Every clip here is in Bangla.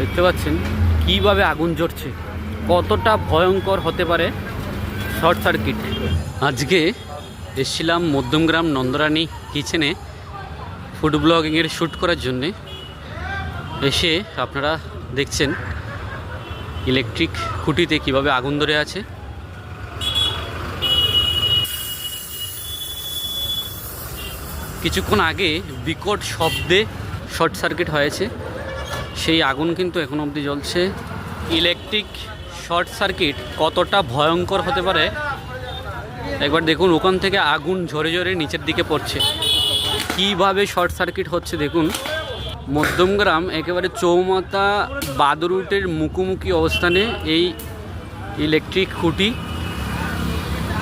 দেখতে পাচ্ছেন কীভাবে আগুন জ্বরছে কতটা ভয়ঙ্কর হতে পারে শর্ট সার্কিট। আজকে এসেছিলাম মধ্যমগ্রাম নন্দরানী কিচেনে ফুড ব্লগিংয়ের শ্যুট করার জন্যে। এসে আপনারা দেখছেন ইলেকট্রিক খুঁটিতে কীভাবে আগুন ধরে আছে। কিছুক্ষণ আগে বিকট শব্দে শর্ট সার্কিট হয়েছে। সেই আগুন কিন্তু এখন অবধি জ্বলছে। ইলেকট্রিক শর্ট সার্কিট কতটা ভয়ঙ্কর হতে পারে, একবার দেখুন, ওখান থেকে আগুন ঝরে ঝরে নিচের দিকে পড়ছে। কীভাবে শর্ট সার্কিট হচ্ছে দেখুন মধ্যমগ্রাম একেবারে চৌমাথা বাদরুটের মুখোমুখি অবস্থানে এই ইলেকট্রিক খুঁটি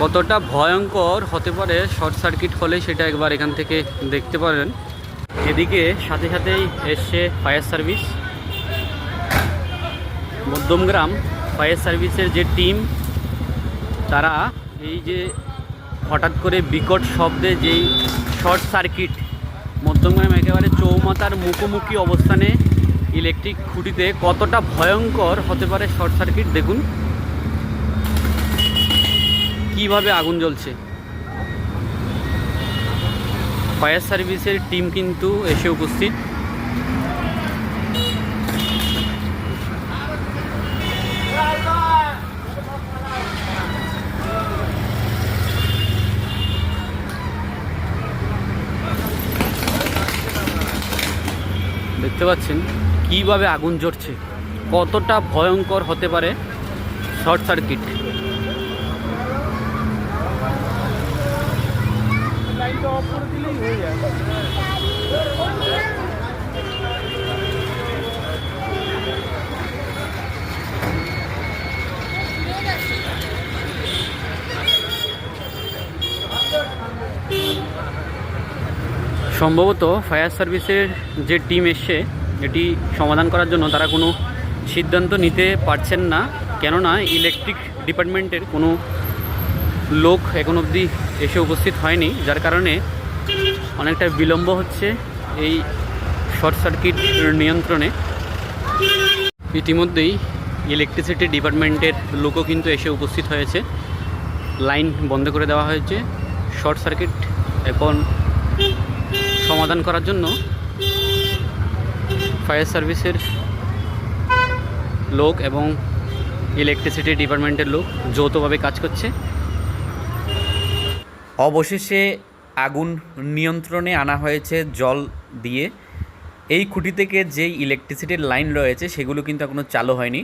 কতটা ভয়ঙ্কর হতে পারে শর্ট সার্কিট হলে সেটা একবার এখান থেকে দেখতে পারেন। এদিকে সাথে সাথেই এসছে ফায়ার সার্ভিস মধ্যমগ্রাম ফায়ার সার্ভিসের যে টিম, তারা এই যে হঠাৎ করে বিকট শব্দে যেই শর্ট সার্কিট মধ্যমগ্রাম একেবারে চৌমাথার মুখোমুখি অবস্থানে ইলেকট্রিক খুঁটিতে কতটা ভয়ঙ্কর হতে পারে শর্ট সার্কিট দেখুন। কীভাবে আগুন জ্বলছে। ফায়ার সার্ভিসের টিম কিন্তু এসে উপস্থিত। দেখতে পাচ্ছেন কীভাবে আগুন জ্বলছে কতটা ভয়ঙ্কর হতে পারে শর্ট সার্কিট। লাইনটা অফ সম্ভবত ফায়ার সার্ভিসের যে টিম এসছে, এটি সমাধান করার জন্য তারা কোনো সিদ্ধান্ত নিতে পারছেন না। কেননা ইলেকট্রিক ডিপার্টমেন্টের কোনো লোক এখন অবধি এসে উপস্থিত হয়নি, যার কারণে অনেকটা বিলম্ব হচ্ছে এই শর্ট সার্কিট নিয়ন্ত্রণে। ইতিমধ্যেই ইলেকট্রিসিটি ডিপার্টমেন্টের লোকও কিন্তু এসে উপস্থিত হয়েছে। লাইন বন্ধ করে দেওয়া হয়েছে। শর্ট সার্কিট এখন সমাধান করার জন্য ফায়ার সার্ভিসের লোক এবং ইলেকট্রিসিটি ডিপার্টমেন্টের লোক যৌথভাবে কাজ করছে। অবশেষে আগুন নিয়ন্ত্রণে আনা হয়েছে জল দিয়ে। এই খুঁটি থেকে যেই ইলেকট্রিসিটির লাইন রয়েছে, সেগুলো কিন্তু এখনও চালু হয়নি।